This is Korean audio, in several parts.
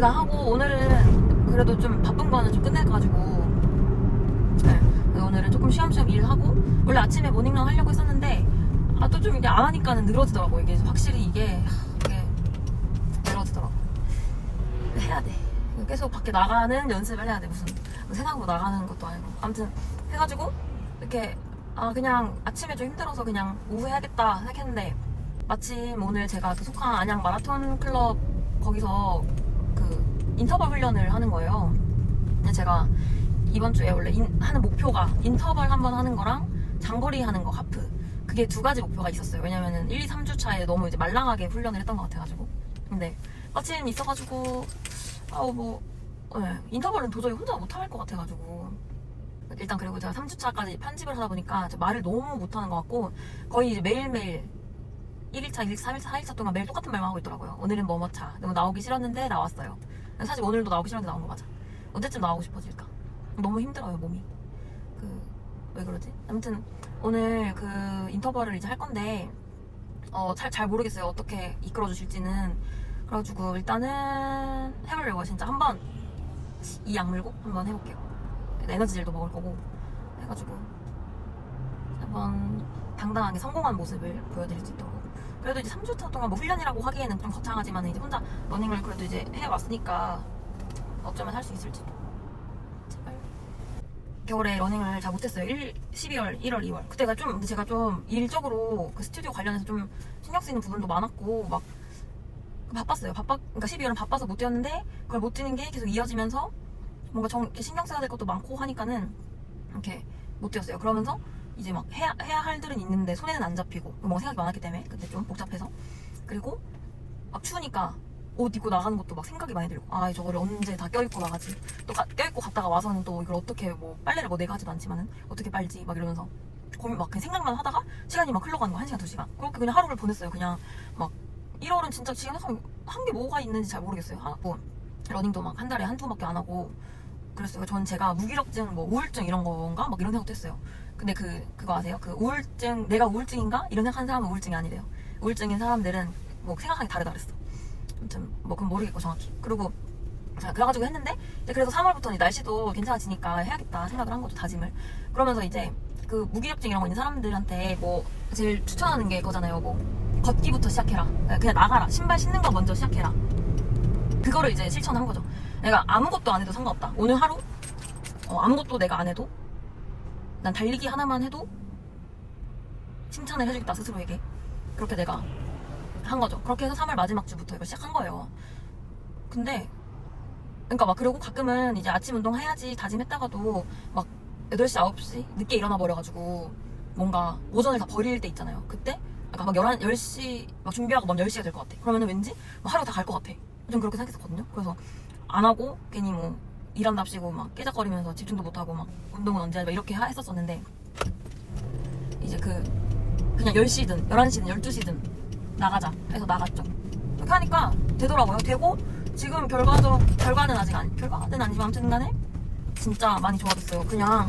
거의 다 하고 오늘은 그래도 좀 바쁜 거는 좀 끝내가지고. 네. 오늘은 조금 쉬엄쉬엄 일하고 원래 아침에 모닝런 하려고 했었는데 아 또 좀 이게 안 하니까는 늘어지더라고 이게 확실히 이게 이게 늘어지더라고 해야 돼. 계속 밖에 나가는 연습을 해야 돼 무슨. 뭐 세상으로 나가는 것도 아니고. 아무튼 해가지고 이렇게 아 그냥 아침에 좀 힘들어서 그냥 오후 해야겠다 생각했는데 마침 오늘 제가 그 속한 안양 마라톤 클럽 거기서 그 인터벌 훈련을 하는 거예요. 근데 제가 이번 주에 원래 인- 하는 목표가 인터벌 한 번 하는 거랑 장거리 하는 거 하프 그게 두 가지 목표가 있었어요. 왜냐면은 1, 2, 3주 차에 너무 이제 말랑하게 훈련을 했던 것 같아가지고 근데 마침 있어가지고 아우 뭐 네, 인터벌은 도저히 혼자 못할 것 같아가지고 일단 그리고 제가 3주차까지 편집을 하다 보니까 저 말을 너무 못하는 것 같고 거의 매일매일 1일차, 2일차, 3일차, 4일차 동안 매일 똑같은 말만 하고 있더라고요. 오늘은 뭐뭐차. 너무 나오기 싫었는데 나왔어요. 사실 오늘도 나오기 싫었는데 나온 거 맞아. 언제쯤 나오고 싶어질까? 너무 힘들어요, 몸이. 그, 왜 그러지? 아무튼 오늘 그 인터벌을 이제 할 건데, 어, 잘, 잘 모르겠어요. 어떻게 이끌어 주실지는. 그래가지고 일단은 해보려고요. 진짜 한번 이 약물고 한번 해볼게요. 에너지젤도 먹을 거고 해가지고 한번 당당하게 성공한 모습을 보여드릴 수 있도록 그래도 이제 3주차 동안 뭐 훈련이라고 하기에는 좀 거창하지만 이제 혼자 러닝을 그래도 이제 해왔으니까 어쩌면 할 수 있을지도 제발. 겨울에 러닝을 잘 못했어요. 1, 12월, 1월, 2월. 그때가 좀 제가 좀 일적으로 그 스튜디오 관련해서 좀 신경 쓰이는 부분도 많았고 막 바빴어요. 바빠 그러니까 12월은 바빠서 못 뛰었는데 그걸 못 뛰는 게 계속 이어지면서 뭔가 정, 신경 써야 될 것도 많고 하니까는 이렇게 못 뛰었어요. 그러면서 이제 막 해야, 해야 할 일은 있는데 손에는 안 잡히고 뭔가 생각이 많았기 때문에 그때 좀 복잡해서. 그리고 막 추우니까 옷 입고 나가는 것도 막 생각이 많이 들고 아 저거를 언제 다 껴입고 나가지? 또 가- 껴입고 갔다가 와서는 또 이걸 어떻게 뭐 빨래를 뭐 내가 하지도 않지만은 어떻게 빨지? 막 이러면서 고민 막 그냥 생각만 하다가 시간이 막 흘러가는 거한 시간 두 시간. 그렇게 그냥 하루를 보냈어요. 그냥 막 1월은 진짜 지금 한게 뭐가 있는지 잘 모르겠어요. 하, 뭐 러닝도 막 한 달에 한두 번밖에 안 하고 그랬어요. 전 제가 무기력증, 뭐 우울증 이런 건가? 막 이런 생각도 했어요. 근데 그, 그거 아세요? 그 우울증, 내가 우울증인가? 이런 생각하는 사람은 우울증이 아니래요. 우울증인 사람들은 뭐 생각하기 다르다 그랬어. 아무튼 뭐 그건 모르겠고 정확히. 그리고 자, 그래가지고 했는데 이제 그래서 3월부터는 날씨도 괜찮아지니까 해야겠다 생각을 한 거죠 다짐을. 그러면서 이제 그 무기력증 이런 거 있는 사람들한테 뭐 제일 추천하는 게 그거잖아요. 뭐 걷기부터 시작해라. 그냥 나가라. 신발 신는 거 먼저 시작해라. 그거를 이제 실천한 거죠. 내가 아무것도 안 해도 상관없다. 오늘 하루 어, 아무것도 내가 안 해도 난 달리기 하나만 해도 칭찬을 해주겠다 스스로에게. 그렇게 내가 한 거죠. 그렇게 해서 3월 마지막 주부터 이걸 시작한 거예요. 근데 그러니까 막 그리고 가끔은 이제 아침 운동 해야지 다짐했다가도 막 8시, 9시 늦게 일어나 버려가지고 뭔가 오전을 다 버릴 때 있잖아요. 그때 아까 막 11, 10시 막 준비하고 먼 10시가 될 것 같아. 그러면은 왠지 막 하루가 다갈 것 같아. 좀 그렇게 생각했었거든요. 그래서 안 하고 괜히 뭐 일한답시고 막 깨작거리면서 집중도 못하고 막 운동은 언제 하지 막 이렇게 하- 했었었는데 이제 그 그냥 10시든 11시든 12시든 나가자 해서 나갔죠. 그렇게 하니까 되더라고요. 되고 지금 결과적 결과는 아직 아니 결과는 아니지만 아무튼 간에 진짜 많이 좋아졌어요. 그냥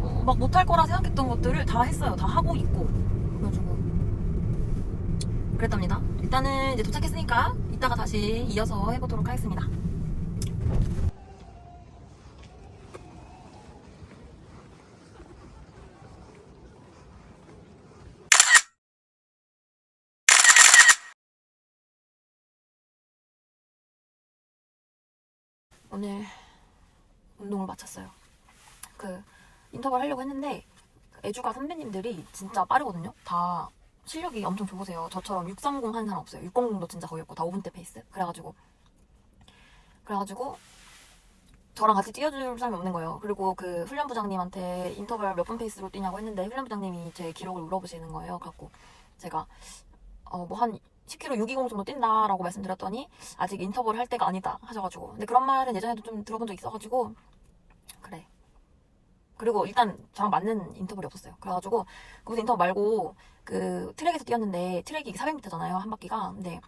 어, 막 못할 거라 생각했던 것들을 다 했어요. 다 하고 있고 그래가지고 그랬답니다. 일단은 이제 도착했으니까 이따가 다시 이어서 해보도록 하겠습니다. 오늘 운동을 마쳤어요. 그 인터벌 하려고 했는데 애주가 선배님들이 진짜 빠르거든요. 다 실력이 엄청 좋으세요. 저처럼 630 하는 사람 없어요. 600도 진짜 거의 없고 다 5분대 페이스. 그래가지고 그래가지고 저랑 같이 뛰어줄 사람이 없는 거예요. 그리고 그 훈련 부장님한테 인터벌 몇 분 페이스로 뛰냐고 했는데 훈련 부장님이 제 기록을 물어보시는 거예요. 갖고 제가 어 뭐 한 10km 620 정도 뛴다라고 말씀드렸더니 아직 인터벌 할 때가 아니다 하셔가지고. 근데 그런 말은 예전에도 좀 들어본 적 있어가지고 그래. 그리고 일단 저랑 맞는 인터벌이 없었어요. 그래가지고 거기서 인터벌 말고 그 트랙에서 뛰었는데 트랙이 400m잖아요 한 바퀴가. 근데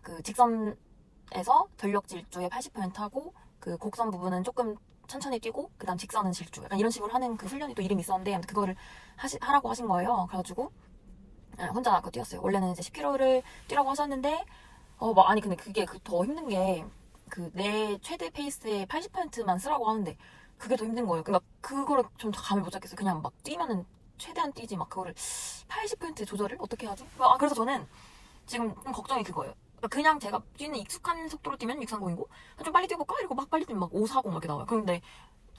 그 직선에서 전력 질주의 80% 하고 그 곡선 부분은 조금 천천히 뛰고 그다음 직선은 질주. 약간 이런 식으로 하는 그 훈련이 또 이름이 있었는데 그거를 하시, 하라고 하신 거예요. 그래가지고 네, 혼자 그거 뛰었어요. 원래는 이제 10km를 뛰라고 하셨는데, 어, 막, 아니, 근데 그게 그 더 힘든 게, 그 내 최대 페이스의 80%만 쓰라고 하는데 그게 더 힘든 거예요. 그러니까 그거를 좀 감을 못 잡겠어요. 그냥 막 뛰면은 최대한 뛰지 막 그거를 80% 조절을 어떻게 하지? 아 그래서 저는 지금 좀 걱정이 그거예요. 그러니까 그냥 제가 뛰는 익숙한 속도로 뛰면 630이고 좀 빨리 뛰어볼까? 이러고 막 빨리 뛰면 막 540 이렇게 나와요. 그런데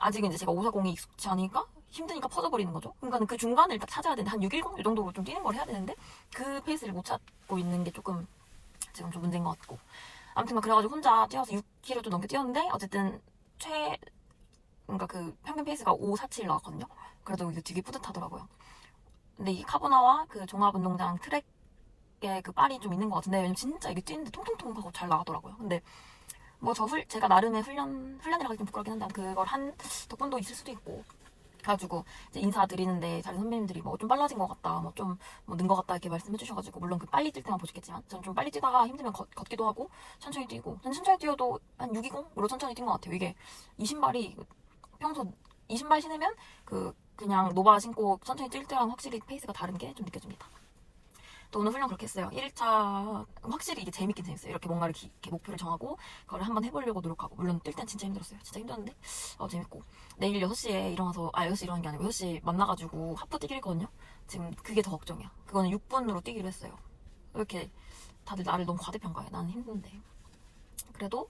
아직은 이제 제가 540이 익숙치 않으니까 힘드니까 퍼져버리는 거죠. 그러니까 그 중간을 딱 찾아야 되는데 한 610? 이 정도로 좀 뛰는 걸 해야 되는데 그 페이스를 못 찾고 있는 게 조금 지금 좀 문제인 것 같고 아무튼 막 그래가지고 혼자 뛰어서 6km 좀 넘게 뛰었는데 어쨌든 최 그러니까 그 평균 페이스가 547 나왔거든요. 그래도 이게 되게 뿌듯하더라고요. 근데 이 카보나와 그 종합운동장 트랙에 그 빨이 좀 있는 것 같은데 왜냐면 진짜 이게 뛰는데 통통통 하고 잘 나가더라고요. 근데 뭐 저 훌 제가 나름의 훈련 훈련이라 하기 좀 부끄럽긴 한데 그걸 한 덕분도 있을 수도 있고 그래가지고 이제 인사드리는데 다른 선배님들이 뭐 좀 빨라진 것 같다, 뭐 좀 뭐는 것 같다 이렇게 말씀해 주셔가지고 물론 그 빨리 뛸 때만 보셨겠지만 저는 좀 빨리 뛰다가 힘들면 걷, 걷기도 하고 천천히 뛰고 저는 천천히 뛰어도 한 620으로 천천히 뛴 것 같아요. 이게 이 신발이 평소 이 신발 신으면 그 그냥 노바 신고 천천히 뛸 때랑 확실히 페이스가 다른 게 좀 느껴집니다. 또 오늘 훈련 그렇게 했어요. 1차 확실히 이게 재밌긴 재밌어요. 이렇게 뭔가를 기- 이렇게 목표를 정하고 그걸 한번 해보려고 노력하고 물론 뛸 땐 진짜 힘들었어요. 진짜 힘들었는데 어, 재밌고 내일 6시에 일어나서 아 6시 일어나는 게 아니고 6시 만나가지고 하프 뛰기로 했거든요. 지금 그게 더 걱정이야. 그거는 6분으로 뛰기로 했어요. 이렇게 다들 나를 너무 과대평가해. 나는 힘든데. 그래도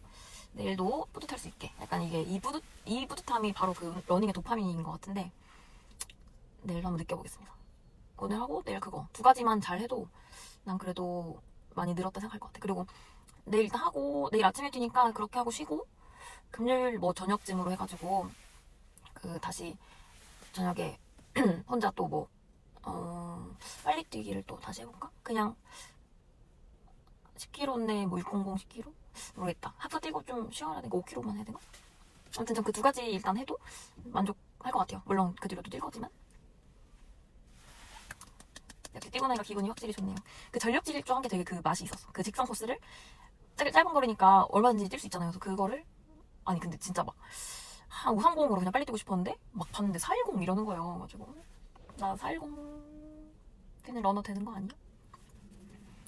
내일도 뿌듯할 수 있게 약간 이게 이 뿌듯 이 뿌듯함이 바로 그 러닝의 도파민인 것 같은데 내일도 한번 느껴보겠습니다. 오늘 하고 내일 그거 두 가지만 잘 해도 난 그래도 많이 늘었다 생각할 것 같아. 그리고 내일 일단 하고 내일 아침에 뛰니까 그렇게 하고 쉬고 금요일 뭐 저녁쯤으로 해가지고 그 다시 저녁에 혼자 또뭐 어, 빨리 뛰기를 또 다시 해볼까? 그냥 10km인데 뭐 600, 10km? 모르겠다. 하프 뛰고 좀 시원하니까 5km만 해야 되나? 아무튼 전 그 두 가지 일단 해도 만족할 것 같아요. 물론 그 뒤로도 뛸 거지만. 뛰고 나니까 기분이 확실히 좋네요. 그 전력 질주 한 게 되게 그 맛이 있었어. 그 직선 코스를 짧, 짧은 거리니까 얼마든지 뛸 수 있잖아요. 그래서 그거를 아니 근데 진짜 막 한 530으로 그냥 빨리 뛰고 싶었는데 막 봤는데 410 이러는 거예요. 가지고 나 410 뛰는 러너 되는 거 아니야?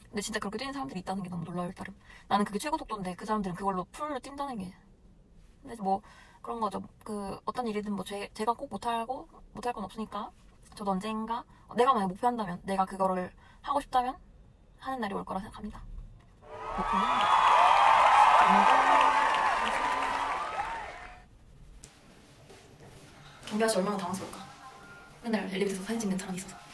근데 진짜 그렇게 뛰는 사람들이 있다는 게 너무 놀라울 따름. 나는 그게 최고 속도인데 그 사람들은 그걸로 풀로 뛴다는 게. 근데 뭐 그런 거죠. 그 어떤 일이든 뭐 제, 제가 꼭 못하고 못할 건 없으니까 저도 언젠가 내가 만약 목표한다면 내가 그거를 하고 싶다면 하는 날이 올 거라 생각합니다. 목표는 경비 아저씨 얼마나 당황스러울까. 맨날 엘리베이터에서 사진 찍는 사람이 있어서.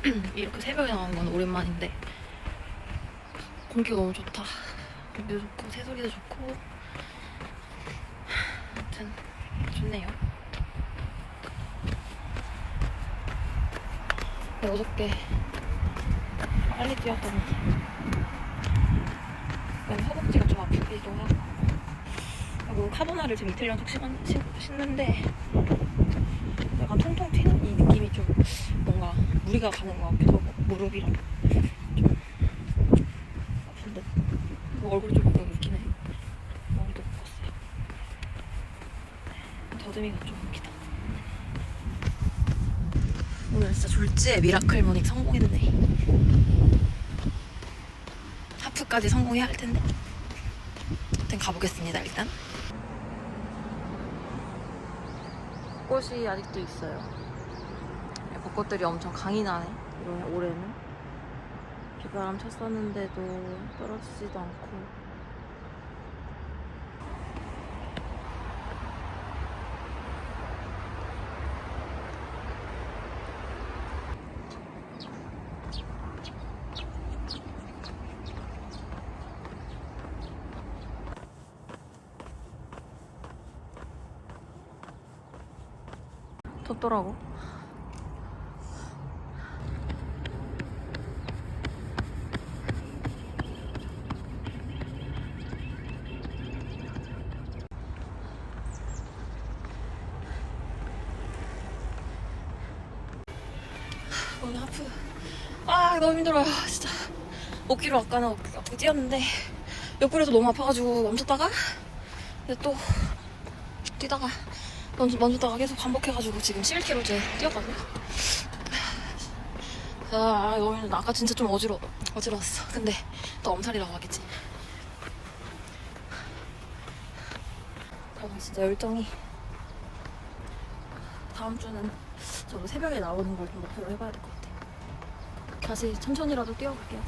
이렇게 새벽에 나오는 건 오랜만인데 공기가 너무 좋다. 공기도 좋고 새소리도 좋고 아무튼 좋네요. 근데 어저께 빨리 뛰었더니 약간 허벅지가 좀 아프기도 하고 그리고 카보나를 지금 이틀 연속 신, 신, 신는데 약간 통통 튀는 이 좀 뭔가 무리가 가는 것 같기도 하고 무릎이랑 좀 아픈데. 뭐 얼굴이 좀 여기 웃기네. 머리도 묶었어요. 더듬이가 좀 웃기다. 오늘 진짜 졸지에 미라클 모닝 성공했네. 하프까지 성공해야 할 텐데. 아무튼 가보겠습니다 일단. 꽃이 아직도 있어요 벚꽃들이 엄청 강이 나네. 이번에 올해는? 비바람 쳤었는데도 떨어지지도 않고. 덥더라고 오늘 하프. 아 너무 힘들어요 진짜. 5km 아까는 어깨 뛰었는데 옆구리에서 너무 아파가지고 멈췄다가 이제 또 뛰다가 멈, 멈췄다가 계속 반복해가지고 지금 11km째 뛰었거든요. 아 너무 힘들다. 아까 진짜 좀 어지러 어지러웠어. 근데 또 엄살이라고 하겠지. 저는 진짜 열정이 다음 주는 저도 새벽에 나오는 걸 좀 목표로 해봐야 될 것 같아요. 다시 천천히라도 뛰어볼게요.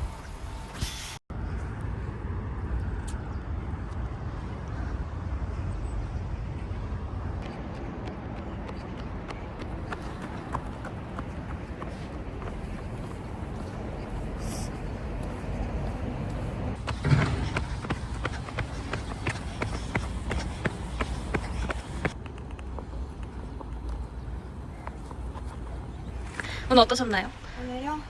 오늘 어떠셨나요? 오늘요?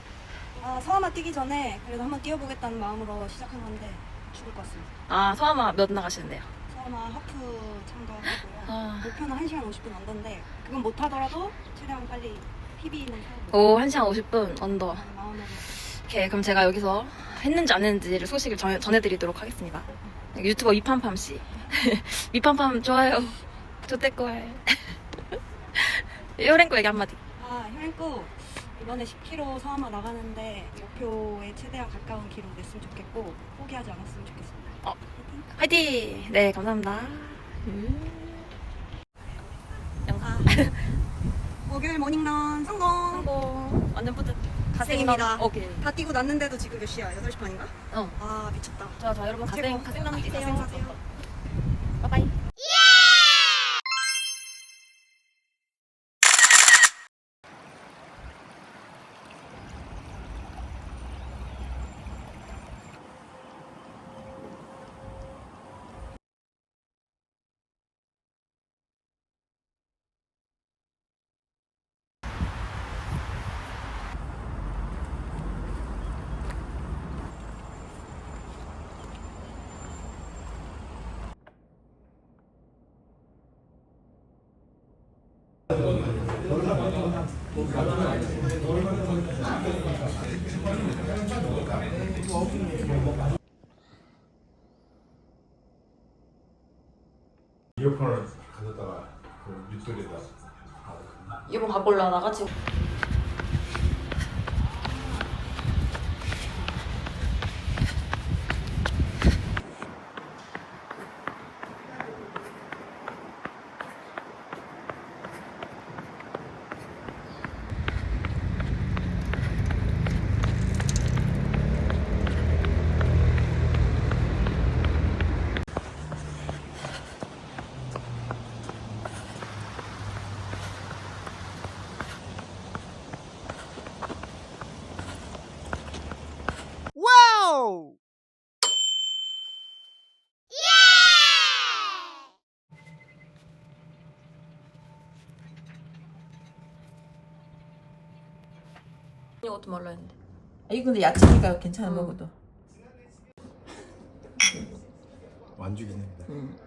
아, 서하나 뛰기 전에 그래도 한번 뛰어보겠다는 마음으로 시작한 건데 죽을 것 같습니다. 아 서아마 몇 나가시는데요? 서하나 하프 참가하고요. 아. 목표는 1시간 50분 언더인데 그건 못하더라도 최대한 빨리 PB는 오 1시간 50분 언더. 마음으로 오케이 그럼 제가 여기서 했는지 안 했는지를 소식을 전, 전해드리도록 하겠습니다. 유튜버 이팜팜 씨, 이팜팜 좋아요. 좋대꼴. 요랭거 얘기 한마디. 아, 혈구 이번에 10km 서하마 나가는데 목표에 최대한 가까운 기록 냈으면 좋겠고 포기하지 않았으면 좋겠습니다. 어. 화이팅! 네 감사합니다. 음. 아, 목요일 모닝런 성공! 성공. 완전 뿌듯. 갓생입니다. 오케이. 다 뛰고 났는데도 지금 몇 시야? 8시 반인가? 어. 아 미쳤다. 자, 자 여러분 가생 최고. 가생 뛰세요. 가생 사세요. 바 이어폰을 가져다가 그 밑돌에다. 이번 갖고 올라다가 지금 이것도 말라 했는데. 이거 근데 야채니까 괜찮아 먹어도. 완죽이네. 음.